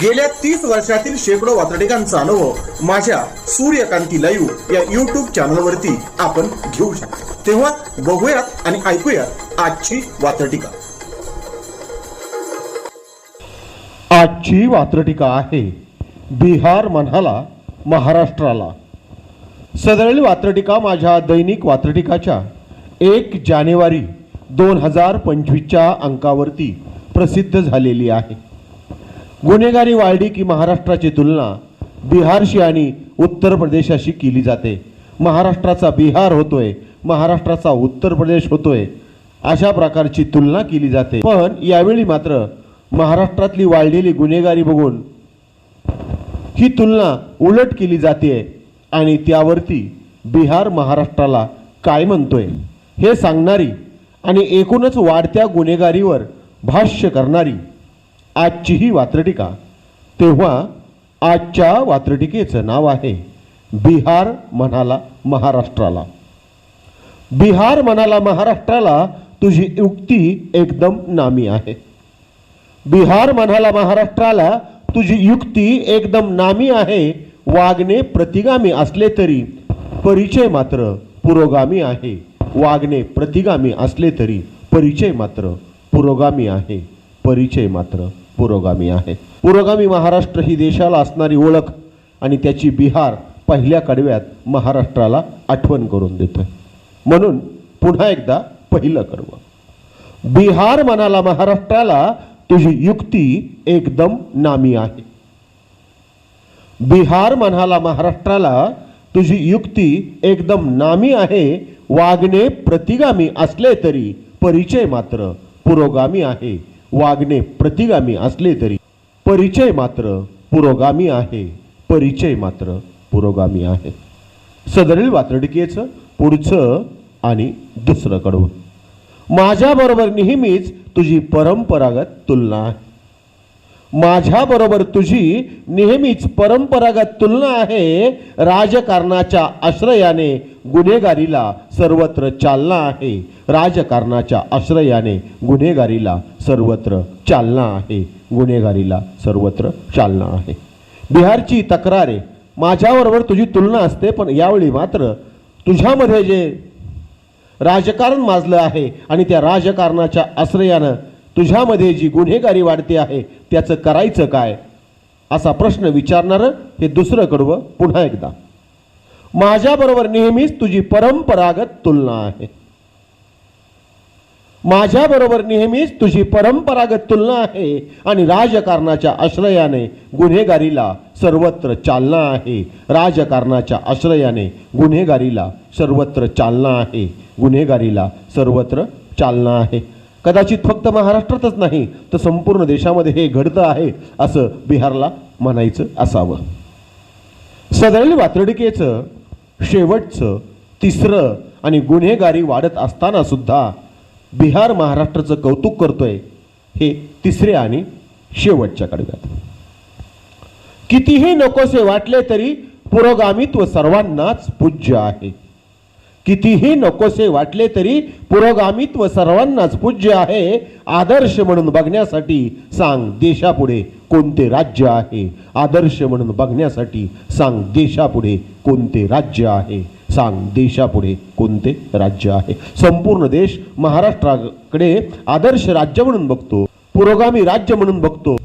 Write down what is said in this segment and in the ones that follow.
गेल्या तीस वर्षातील शेकडो वातडिकांचा अनुभव माझ्या सूर्यकांती लाईव्ह या युट्यूब चॅनलवरती आपण घेऊ शकतो. तेव्हा बघूयात आणि ऐकूयात आजची वातडिका आजची वात्रटिका आहे बिहार म्हणाला महाराष्ट्राला. सदरळी वात्रटिका माझ्या दैनिक वात्रटिकाच्या एक जानेवारी दोन हजार पंचवीसच्या अंकावरती प्रसिद्ध झालेली आहे. गुन्हेगारी वाढली की महाराष्ट्राची तुलना बिहारशी आणि उत्तर प्रदेशाशी केली जाते. महाराष्ट्राचा बिहार होतोय महाराष्ट्राचा उत्तर प्रदेश होतोय अशा प्रकारची तुलना केली जाते. पण यावेळी मात्र महाराष्ट्रातली वाढलेली गुन्हेगारी बघून ही तुलना उलट केली जाते आणि त्यावरती बिहार महाराष्ट्राला काय म्हणतोय हे सांगणारी आणि एकूणच वाढत्या गुन्हेगारीवर भाष्य करणारी आजची ही वात्रटिका. तेव्हा आजच्या वात्रटिकेचं नाव आहे बिहार म्हणाला महाराष्ट्राला. बिहार म्हणाला महाराष्ट्राला तुझी युक्ती एकदम नामी आहे. बिहार म्हणाला महाराष्ट्राला तुझी युक्ती एकदम नामी आहे वागणे प्रतिगामी असले तरी परिचय मात्र पुरोगामी आहे. वागणे प्रतिगामी असले तरी परिचय मात्र पुरोगामी आहे. परिचय मात्र पुरोगामी आहे. पुरोगामी महाराष्ट्र ही देशाला असणारी ओळख आणि त्याची बिहार पहिल्या कडव्यात महाराष्ट्राला आठवण करून देतोय म्हणून पुन्हा एकदा पहिलं कडवं. बिहार म्हणाला महाराष्ट्राला तुझी युक्ती एकदम नामी आहे. बिहार म्हणाला महाराष्ट्राला तुझी युक्ती एकदम नामी आहे वागणे प्रतिगामी असले तरी परिचय मात्र पुरोगामी आहे. वागणे प्रतिगामी असले तरी परिचय मात्र पुरोगामी आहे. परिचय मात्र पुरोगामी आहे. सदरील वात्रडिकेचं पुढचं आणि दुसरं कडवं. माझ्याबरोबर नेहमीच तुझी परंपरागत तुलना आहे. माझ्याबरोबर तुझी नेहमीच परंपरागत तुलना आहे. राजकारणाच्या आश्रयाने गुन्हेगारीला सर्वत्र चालना आहे. राजकारणाच्या आश्रयाने गुन्हेगारीला सर्वत्र चालना आहे. गुन्हेगारीला सर्वत्र चालना आहे. बिहारची तक्रार आहे माझ्याबरोबर तुझी तुलना असते पण यावेळी मात्र तुझ्यामध्ये जे राजकारण माजलं आहे आणि त्या राजकारणाच्या आश्रयानं तुझ्यामध्ये जी गुन्हेगारी वाढते आहे त्याचं करायचं काय? असा प्रश्न विचारणारं हे दुसरं कडवं पुन्हा एकदा. माझ्याबरोबर नेहमीच तुझी परंपरागत तुलना आहे. माझ्याबरोबर नेहमीच तुझी परंपरागत तुलना आहे आणि राजकारणाच्या आश्रयाने गुन्हेगारीला सर्वत्र चालना आहे. राजकारणाच्या आश्रयाने गुन्हेगारीला सर्वत्र चालना आहे. गुन्हेगारीला सर्वत्र चालना आहे. कदाचित फक्त महाराष्ट्रातच नाही तर संपूर्ण देशामध्ये हे घडतं आहे असं बिहारला म्हणायचं असावं. सदरील वात्रडिकेचं शेवटचं तिसरं आणि गुन्हेगारी वाढत असताना सुद्धा बिहार महाराष्ट्राचं कौतुक करतोय हे तिसऱ्या आणि शेवटच्या कडव्यात. कितीही नकोसे वाटले तरी पुरोगामित्व सर्वांनाच पूज्य आहे. कितीही नकोसे वाटले तरी पुरोगामित्व सर्वांनाच पूज्य आहे. आदर्श म्हणून बघण्यासाठी सांग देशापुढे कोणते राज्य आहे. आदर्श म्हणून बघण्यासाठी सांग देशापुढे कोणते राज्य आहे. सांग देशापुढे कोणते राज्य आहे. संपूर्ण देश महाराष्ट्राकडे आदर्श राज्य म्हणून बघतो पुरोगामी राज्य म्हणून बघतो.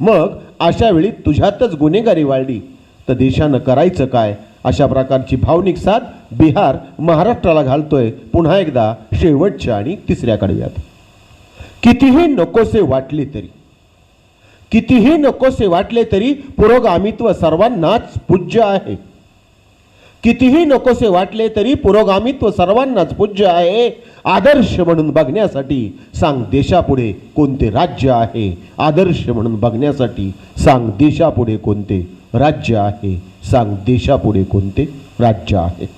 मग अशा वेळी तुझ्यातच गुन्हेगारी वाढली. तर देशानं करायचं काय? अशा प्रकारची भावनिक साथ बिहार महाराष्ट्राला घालतोय. पुन्हा एकदा शेवटच्या आणि तिसऱ्या कडव्यात. कितीही नकोसे वाटले तरी कितीही नकोसे वाटले तरी पुरोगामित्व सर्वांनाच पूज्य आहे. कितीही नकोसे वाटले तरी पुरोगामित्व सर्वांनाच पूज्य आहे. आदर्श म्हणून बघण्यासाठी सांग देशापुढे कोणते राज्य आहे. आदर्श म्हणून बघण्यासाठी सांग देशापुढे कोणते राज्य आहे. सांग देशापुढे कोणते राज्य आहे.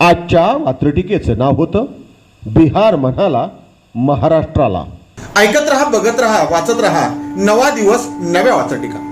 आजच्या वात्रटिकेचं नाव होतं बिहार म्हणाला महाराष्ट्राला. ऐकत रहा बघत रहा वाचत रहा. नवा दिवस नव्या वाचटिका.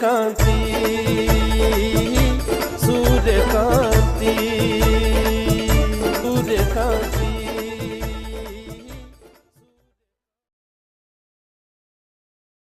कांसी